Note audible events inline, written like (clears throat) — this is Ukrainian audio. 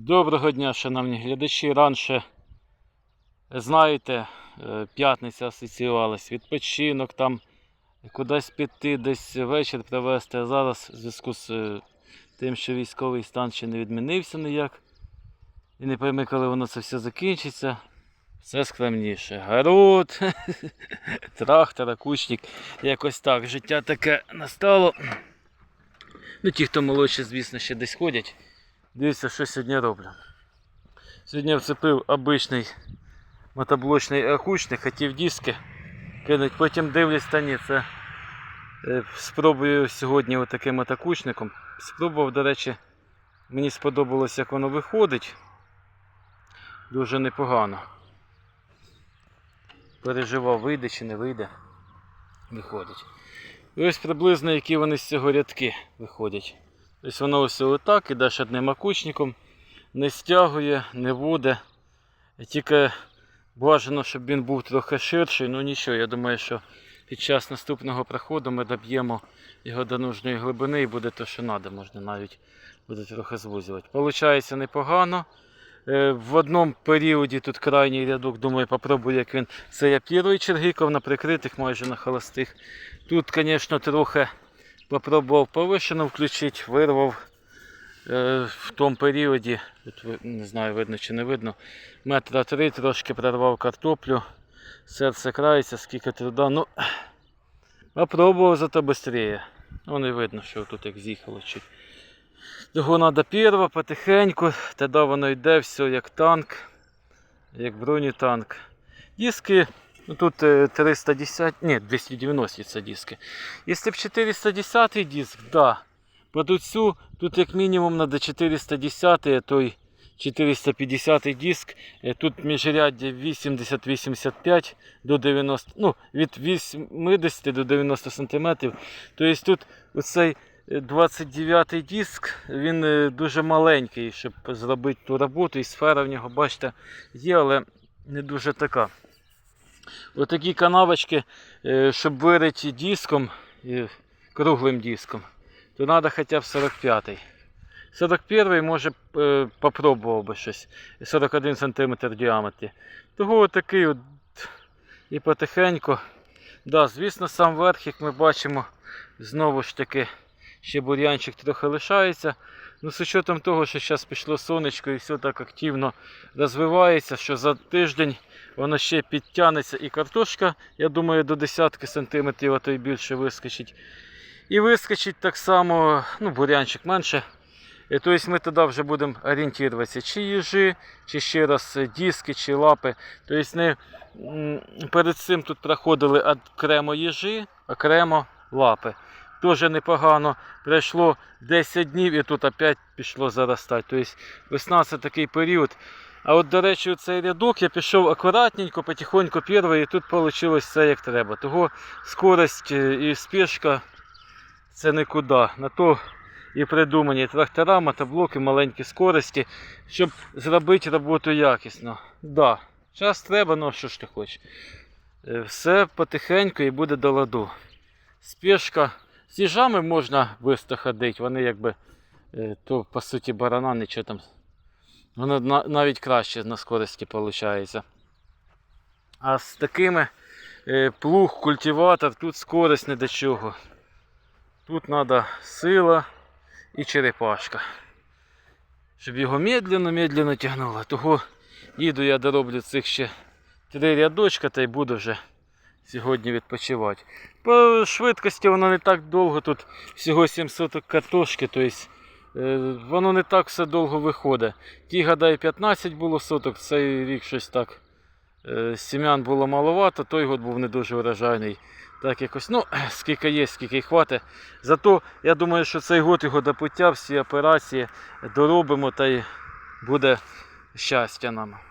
Доброго дня, шановні глядачі. Раніше, знаєте, е, п'ятниця асоціювалась, відпочинок там, кудись піти, десь вечір провести. А зараз в зв'язку з е, тим, що військовий стан ще не відмінився ніяк. І не пойми, коли воно це все закінчиться. Все скромніше. Город, (laughs) трактор, кучник. Якось так. Життя таке настало. Ну, ті, хто молодші, звісно, ще десь ходять. Дивіться, що сьогодні роблю. Сьогодні вцепив обичний мотоблочний рахучник, хотів диски кинуть, потім дивлюсь, та ні, це е, спробую сьогодні отаким мотокучником. Спробував, до речі, мені сподобалось, як воно виходить. Дуже непогано. Переживав, вийде чи не вийде. Виходить. І ось приблизно які вони з цього рядки виходять. Ось воно ось отак, ідеш одним окучником, не стягує, не буде. Тільки бажано, щоб він був трохи ширший, ну нічого, я думаю, що під час наступного проходу ми доб'ємо його до нужної глибини і буде те, що треба, можна навіть буде трохи звузювати. Получається непогано. Е, В одному періоді тут крайній рядок, думаю, попробую, як він. Це я перший чергиков на прикритих, майже на холостих. Тут, звісно, трохи попробував повишену включити, вирвав е, в тому періоді, ви- не знаю, видно чи не видно, метра три трошки прорвав картоплю, серце крається, скільки труда. Ну, попробував зато швидше. Ну, не видно, що тут як з'їхало чуть. Того треба перво, потихеньку, тоді воно йде все як танк, як бронетанк. Диски, ну тут е, 310, ні, 290 це диски. Якщо б 410 диск, да. По цю, тут як мінімум треба 410, а то й 450 диск. Е, Тут міжряддя 80-85 до 90, ну, від 80 до 90 см. Тобто тут оцей е, 29 диск, він е, дуже маленький, щоб зробити ту роботу. І сфера в нього, бачите, є, але не дуже така. Отакі канавочки, е, щоб вирити диском, е, круглим диском, то треба хоча б 45-й. 41-й може е, попробував би щось. 41 см в діаметрі. Того отакий от і потихеньку. Да, звісно, сам верх, як ми бачимо, знову ж таки ще бур'янчик трохи лишається. Ну, з учетом того, що зараз пішло сонечко і все так активно розвивається, що за тиждень воно ще підтягнеться і картошка, я думаю, до десятки сантиметрів, а то й більше вискочить. І вискочить так само, ну, бурянчик менше. І, тобто ми тоді вже будемо орієнтуватися, чи їжі, чи ще раз е, диски, чи лапи. Тобто не, перед цим тут проходили окремо їжі, окремо лапи. Теж непогано. Пройшло 10 днів і тут опять пішло заростати. Тобто весна це такий період. А от, до речі, цей рядок я пішов акуратненько, потихоньку перший, і тут вийшло все як треба. Того скорость е, і спішка це нікуди. На то і придумані трактора, мотоблоки, маленькі скорості, щоб зробити роботу якісно. Да, час треба, ну що ж ти хочеш. Е, Все потихеньку і буде до ладу. Спішка. З їжами можна швидко ходити, вони якби е, то по суті барана нічого там. Воно навіть краще на скорості виходить. А з такими е, плуг, культиватор, тут скорость не до чого. Тут треба сила і черепашка. Щоб його медленно-медленно тягнуло. Того їду я дороблю цих ще три рядочка та й буду вже сьогодні відпочивати. По швидкості воно не так довго, тут всього 700 картошки, тобто е, воно не так все довго виходить. Ті, гадаю, 15 було соток, цей рік щось так. е, Сім'ян було маловато, той год був не дуже врожайний. Так якось, ну, (clears throat) скільки є, скільки хватить. Зато я думаю, що цей год його до всі операції доробимо та й буде щастя нам.